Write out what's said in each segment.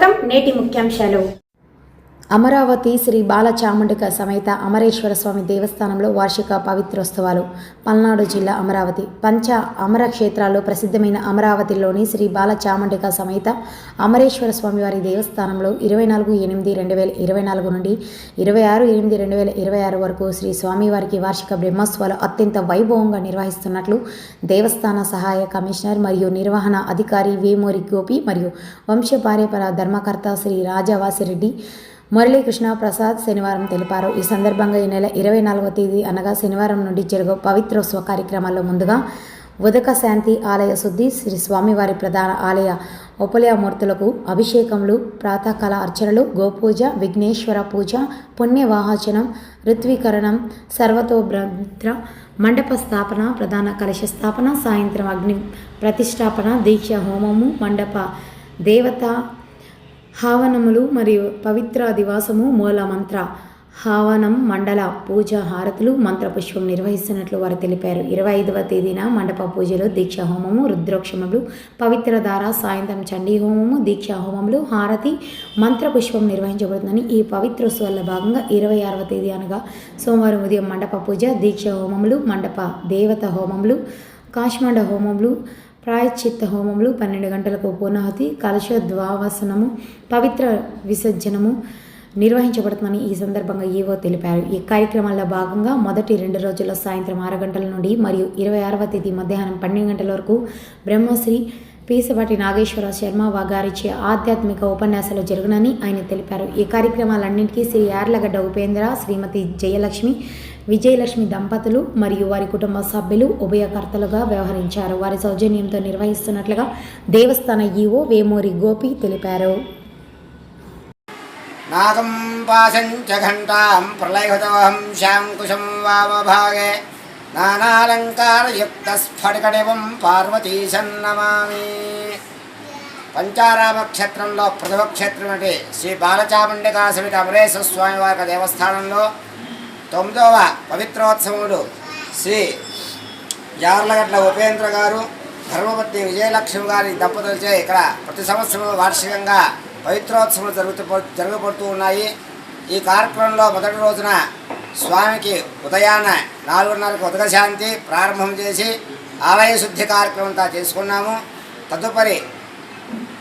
స్వాగతం నేటి ముఖ్యాంశాలు. అమరావతి శ్రీ బాలచాముండిక సమేత అమరేశ్వర స్వామి దేవస్థానంలో వార్షిక పవిత్రోత్సవాలు. పల్నాడు జిల్లా అమరావతి. పంచ అమర క్షేత్రాల్లో ప్రసిద్ధమైన అమరావతిలోని శ్రీ బాలచాముండిక సమేత అమరేశ్వర స్వామి వారి దేవస్థానంలో ఇరవై నాలుగు ఎనిమిది రెండు వేల ఇరవై నాలుగు నుండి ఇరవై ఆరు ఎనిమిది రెండు వేల ఇరవై ఆరు వరకు శ్రీ స్వామివారికి వార్షిక బ్రహ్మోత్సవాలు అత్యంత వైభవంగా నిర్వహిస్తున్నట్లు దేవస్థాన సహాయ కమిషనర్ మరియు నిర్వహణ అధికారి వేమూరి గోపి మరియు వంశపార్యపర ధర్మకర్త శ్రీ రాజావాసిరెడ్డి మురళీకృష్ణ ప్రసాద్ శనివారం తెలిపారు. ఈ సందర్భంగా ఈ నెల ఇరవై నాలుగవ తేదీ అనగా శనివారం నుండి జరుగు పవిత్రోత్సవ కార్యక్రమాల్లో ముందుగా ఉదక శాంతి ఆలయ శుద్ధి శ్రీ స్వామివారి ప్రధాన ఆలయ ఉపలయమూర్తులకు అభిషేకములు ప్రాతకాల అర్చనలు గోపూజ విఘ్నేశ్వర పూజ పుణ్యవాహచనం ఋత్వీకరణం సర్వతోభద్ర మండప స్థాపన ప్రధాన కలశ స్థాపన సాయంత్రం అగ్ని ప్రతిష్టాపన దీక్ష హోమము మండప దేవత హావనములు మరియు పవిత్ర దివాసము మూల మంత్ర. హావనం మండల పూజ హారతులు మంత్రపుష్పం నిర్వహిస్తున్నట్లు వారు తెలిపారు. ఇరవై ఐదవ తేదీన మండప పూజలు దీక్ష హోమము రుద్రోక్షములు పవిత్ర ధార సాయంత్రం చండీ హోమము దీక్ష హోమములు హారతి మంత్రపుష్పం నిర్వహించబడుతుందని ఈ పవిత్రోత్సవాల్లో భాగంగా ఇరవై ఆరవ తేదీ అనగా సోమవారం ఉదయం మండప పూజ దీక్ష హోమములు మండప దేవత హోమములు కాశ్మండ హోమములు ప్రాయశ్చిత్త హోమములు పన్నెండు గంటలకు పూర్ణాహుతి కలశద్వావసనము పవిత్ర విసర్జనము నిర్వహించబడుతుందని ఈ సందర్భంగా ఈవో తెలిపారు. ఈ కార్యక్రమాల్లో భాగంగా మొదటి రెండు రోజుల్లో సాయంత్రం ఆరు గంటల నుండి మరియు ఇరవై ఆరవ తేదీ మధ్యాహ్నం పన్నెండు గంటల వరకు బ్రహ్మశ్రీ పీసపాటి నాగేశ్వర శర్మ వాగారిచే ఆధ్యాత్మిక ఉపన్యాసాలు జరుగునని ఆయన తెలిపారు. ఈ కార్యక్రమాలన్నింటికీ శ్రీ యార్లగడ్డ ఉపేంద్ర శ్రీమతి జయలక్ష్మి విజయలక్ష్మి దంపతులు మరియు వారి కుటుంబ సభ్యులు ఉభయకర్తలుగా వ్యవహరించారు. వారి సౌజన్యంతో నిర్వహిస్తున్నట్లుగా దేవస్థాన ఈవో వేమూరి గోపి తెలిపారు. నాగం పాశం చ ఘంటాం ప్రళయహృతవహం శాంకుశం వామభాగే నానాలంకారయుక్తస్ఫటికటివం పార్వతీశన్నమామి పంచారామ క్షేత్రంలో ప్రథమ క్షేత్రం అంటే శ్రీ బాలచాముండికా సమిత అమరేశ్వర స్వామి వారి దేవస్థానంలో తొమ్మిదవ పవిత్రోత్సవములు శ్రీ యార్లగడ్ల ఉపేంద్ర గారు ధర్మపత్ని విజయలక్ష్మి గారి దంపతులచే ఇక్కడ ప్రతి సంవత్సరం వార్షికంగా పవిత్రోత్సవాలు జరుగుతూ జరగబడుతూ ఉన్నాయి. ఈ కార్యక్రమంలో మొదటి రోజున స్వామికి ఉదయాన్న నాలుగున్నరకు ఉదక శాంతి ప్రారంభం చేసి ఆలయ శుద్ధి కార్యక్రమం చేసుకున్నాము. తదుపరి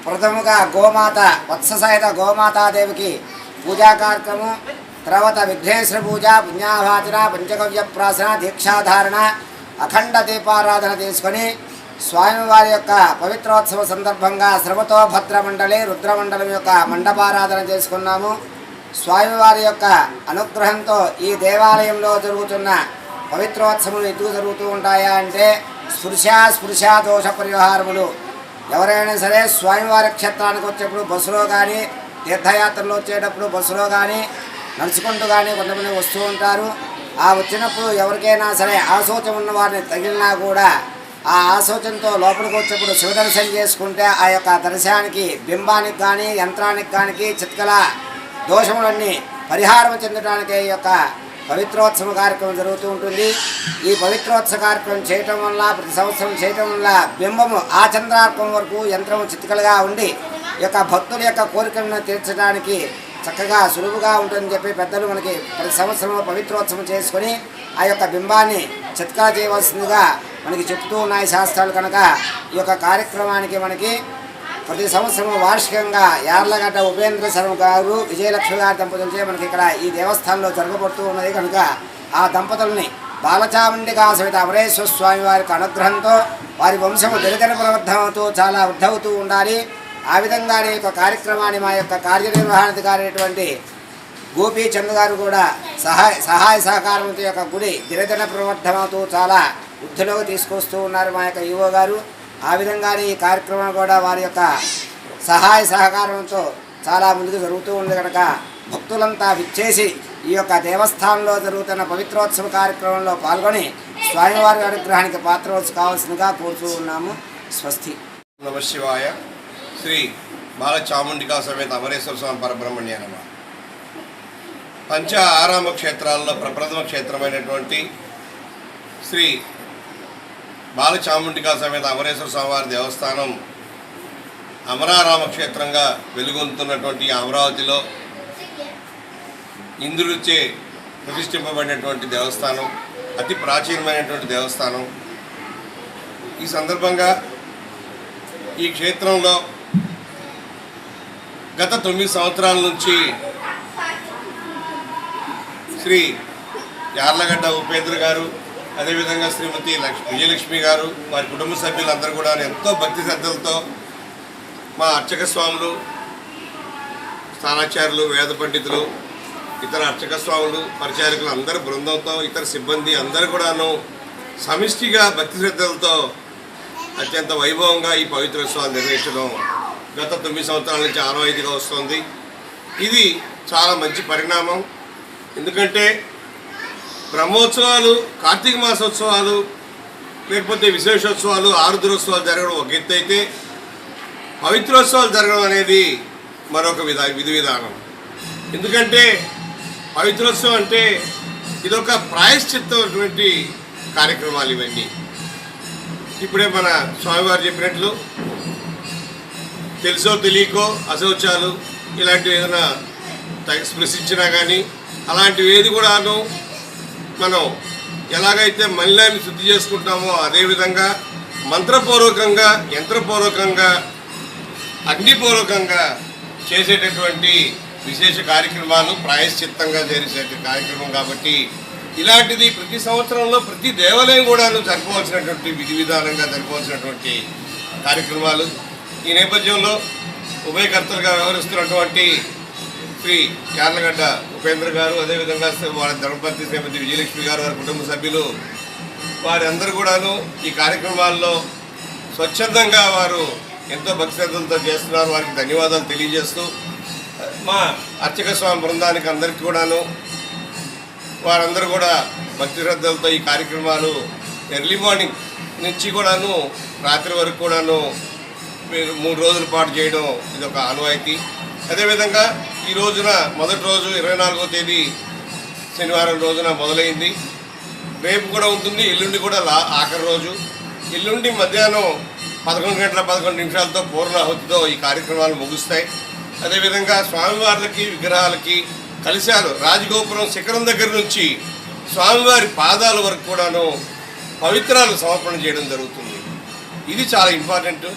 ప్రథముగా గోమాత వత్ససహిత గోమాతాదేవికి పూజా కార్యక్రమం తర్వాత విఘ్నేశ్వర పూజ పుణ్యాభాచన పంచగవ్య ప్రాసన దీక్షాధారణ అఖండ దీపారాధన తీసుకొని స్వామివారి యొక్క పవిత్రోత్సవ సందర్భంగా శ్రమతో భద్రమండలి రుద్రమండలం యొక్క మండపారాధన చేసుకున్నాము. స్వామివారి యొక్క అనుగ్రహంతో ఈ దేవాలయంలో జరుగుతున్న పవిత్రోత్సవం ఎందుకు జరుగుతూ ఉంటాయా అంటే స్పృశా స్పృశా దోష పరిహారములు. ఎవరైనా సరే స్వామివారి క్షేత్రానికి వచ్చేప్పుడు బస్సులో కానీ తీర్థయాత్రలో వచ్చేటప్పుడు బస్సులో కానీ నడుచుకుంటూ కానీ కొంతమంది వస్తూ ఉంటారు. ఆ వచ్చినప్పుడు ఎవరికైనా సరే ఆశోచం ఉన్న వారిని తగిలినా కూడా ఆ ఆశోచంతో లోపలికి వచ్చేప్పుడు శివదర్శనం చేసుకుంటే ఆ యొక్క దర్శనానికి బింబానికి కానీ యంత్రానికి కానీ చిత్కల దోషములన్నీ పరిహారం చెందడానికి ఈ యొక్క పవిత్రోత్సవ కార్యక్రమం జరుగుతూ ఉంటుంది. ఈ పవిత్రోత్సవ కార్యక్రమం చేయటం వల్ల ప్రతి సంవత్సరం చేయటం వల్ల బింబము ఆ చంద్రార్పం వరకు యంత్రము చిత్కలుగా ఉండి ఈ యొక్క భక్తుల యొక్క కోరికలను తీర్చడానికి చక్కగా సులువుగా ఉంటుందని చెప్పి పెద్దలు మనకి ప్రతి సంవత్సరంలో పవిత్రోత్సవం చేసుకొని ఆ యొక్క బింబాన్ని చిత్కా చేయవలసిందిగా మనకి చెప్తూ ఉన్నాయి శాస్త్రాలు కనుక. ఈ యొక్క కార్యక్రమానికి మనకి ప్రతి సంవత్సరం వార్షికంగా యార్లగడ్డ ఉపేంద్ర శర్మ గారు విజయలక్ష్మి గారి దంపతులచే మనకి ఇక్కడ ఈ దేవస్థానంలో జరగబడుతూ ఉన్నది కనుక ఆ దంపతుల్ని బాలచాముండిగా సహిత అమరేశ్వర స్వామి వారికి అనుగ్రహంతో వారి వంశము దినదిన ప్రవర్ధమవుతూ చాలా వృద్ధవుతూ ఉండాలి. ఆ విధంగానే యొక్క కార్యక్రమాన్ని మా యొక్క కార్యనిర్వహణాధికారి అయినటువంటి గోపీచంద్ గారు కూడా సహాయ సహాయ సహకారంతో యొక్క గుడి దినదిన ప్రవర్ధమవుతూ చాలా వృద్ధిలోకి తీసుకొస్తూ ఉన్నారు మా యొక్క ఈవో గారు. ఆ విధంగానే ఈ కార్యక్రమం కూడా వారి యొక్క సహాయ సహకారంతో చాలా ముందుకు జరుగుతూ ఉంది కనుక భక్తులంతా విచ్చేసి ఈ యొక్క దేవస్థానంలో జరుగుతున్న పవిత్రోత్సవ కార్యక్రమంలో పాల్గొని స్వామివారి అనుగ్రహానికి పాత్రవచ్చు కావాల్సిందిగా కోరుతూ ఉన్నాము. స్వస్తి. నమ శివాయ. శ్రీ బాలచాముండికా సమేత అమరేశ్వర స్వామి పరబ్రహ్మణ్య నమ. పంచ ఆరామ క్షేత్రాల్లో ప్రప్రథమ క్షేత్రమైనటువంటి శ్రీ బాలచాముండికా సమేత అమరేశ్వర స్వామివారి దేవస్థానం అమరారామ క్షేత్రంగా వెలుగొందుతున్నటువంటి అమరావతిలో ఇంద్రుడిచే ప్రతిష్ఠింపబడినటువంటి దేవస్థానం అతి ప్రాచీనమైనటువంటి దేవస్థానం. ఈ సందర్భంగా ఈ క్షేత్రంలో గత తొమ్మిది సంవత్సరాల నుంచి శ్రీ యార్లగడ్డ ఉపేంద్ర గారు అదేవిధంగా శ్రీమతి లక్ష్మి విజయలక్ష్మి గారు వారి కుటుంబ సభ్యులందరూ కూడా ఎంతో భక్తి శ్రద్ధలతో మా అర్చక స్వాములు స్థానాచార్యులు వేద పండితులు ఇతర అర్చక స్వాములు పరిచారకులు అందరి బృందంతో ఇతర సిబ్బంది అందరూ కూడాను సమిష్టిగా భక్తి శ్రద్ధలతో అత్యంత వైభవంగా ఈ పవిత్ర ఉత్సవాలు నిర్వహించడం గత తొమ్మిది సంవత్సరాల నుంచి ఆనవాయితీగా వస్తుంది. ఇది చాలా మంచి పరిణామం. ఎందుకంటే బ్రహ్మోత్సవాలు కార్తీక మాసోత్సవాలు లేకపోతే విశేషోత్సవాలు ఆరుద్రోత్సవాలు జరగడం ఒక ఎత్తు అయితే పవిత్రోత్సవాలు జరగడం అనేది మరొక విధా విధి విధానం. ఎందుకంటే పవిత్రోత్సవం అంటే ఇదొక ప్రాయశ్చిత్తమైనటువంటి కార్యక్రమాలు ఇవన్నీ. ఇప్పుడే మన స్వామివారు చెప్పినట్లు తెలుసో తెలియకో అశౌచాలు ఇలాంటివి ఏదైనా స్పృశించినా కానీ అలాంటివి ఏది కూడాను మనం ఎలాగైతే మలినాన్ని శుద్ధి చేసుకుంటామో అదేవిధంగా మంత్రపూర్వకంగా యంత్రపూర్వకంగా అగ్నిపూర్వకంగా చేసేటటువంటి విశేష కార్యక్రమాలు ప్రాయశ్చిత్తంగా చేసే కార్యక్రమం కాబట్టి ఇలాంటిది ప్రతి సంవత్సరంలో ప్రతి దేవాలయం కూడాను జరపవలసినటువంటి విధి విధానంగా జరపవలసినటువంటి కార్యక్రమాలు ఈ నేపథ్యంలో ఉభయకర్తలుగా వ్యవహరిస్తున్నటువంటి శ్రీ యార్లగడ్డ ఉపేంద్ర గారు అదేవిధంగా శ్రీ వాళ్ళ ధర్మపతి శ్రీమతి విజయలక్ష్మి గారు వారి కుటుంబ సభ్యులు వారి అందరూ కూడాను ఈ కార్యక్రమాల్లో స్వచ్ఛందంగా వారు ఎంతో భక్తి శ్రద్ధలతో చేస్తున్నారు. వారికి ధన్యవాదాలు తెలియజేస్తూ మా అర్చక స్వామి బృందానికి అందరికీ కూడాను వారందరూ కూడా భక్తి శ్రద్ధలతో ఈ కార్యక్రమాలు ఎర్లీ మార్నింగ్ నుంచి కూడాను రాత్రి వరకు కూడాను మీరు మూడు రోజుల పాటు చేయడం ఇది ఒక ఆనవాయితీ. అదేవిధంగా ఈ రోజున మొదటి రోజు ఇరవై నాలుగో తేదీ శనివారం రోజున మొదలైంది. రేపు కూడా ఉంటుంది ఎల్లుండి కూడా లా ఆఖరి రోజు. ఎల్లుండి మధ్యాహ్నం పదకొండు గంటల పదకొండు నిమిషాలతో పూర్ణాహుతితో ఈ కార్యక్రమాలు ముగుస్తాయి. అదేవిధంగా స్వామివార్లకి విగ్రహాలకి కలశాలు రాజగోపురం శిఖరం దగ్గర నుంచి స్వామివారి పాదాల వరకు కూడాను పవిత్రాలు సమర్పణ చేయడం జరుగుతుంది. ఇది చాలా ఇంపార్టెంట్.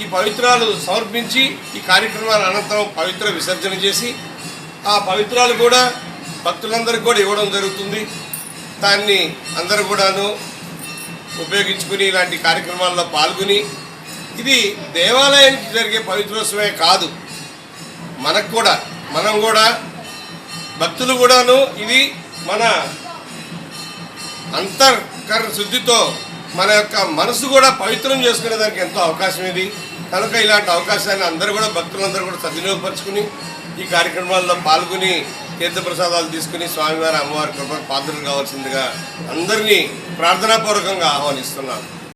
ఈ పవిత్రాలు సమర్పించి ఈ కార్యక్రమాల అనంతరం పవిత్ర విసర్జన చేసి ఆ పవిత్రాలు కూడా భక్తులందరికీ కూడా ఇవ్వడం జరుగుతుంది. దాన్ని అందరూ కూడాను ఉపయోగించుకుని ఇలాంటి కార్యక్రమాల్లో పాల్గొని ఇది దేవాలయానికి జరిగే పవిత్రోత్సవమే కాదు. మనకు కూడా మనం కూడా భక్తులు కూడాను ఇది మన అంతర్కర శుద్ధితో మన యొక్క మనసు కూడా పవిత్రం చేసుకునే దానికి ఎంతో అవకాశం ఇది. కనుక ఇలాంటి అవకాశాన్ని అందరూ కూడా భక్తులందరూ కూడా సద్వినియోగపరుచుకుని ఈ కార్యక్రమాల్లో పాల్గొని తీర్థప్రసాదాలు తీసుకుని స్వామివారి అమ్మవారి కృపకు పాత్రలు కావాల్సిందిగా అందరినీ ప్రార్థనాపూర్వకంగా ఆహ్వానిస్తున్నాను.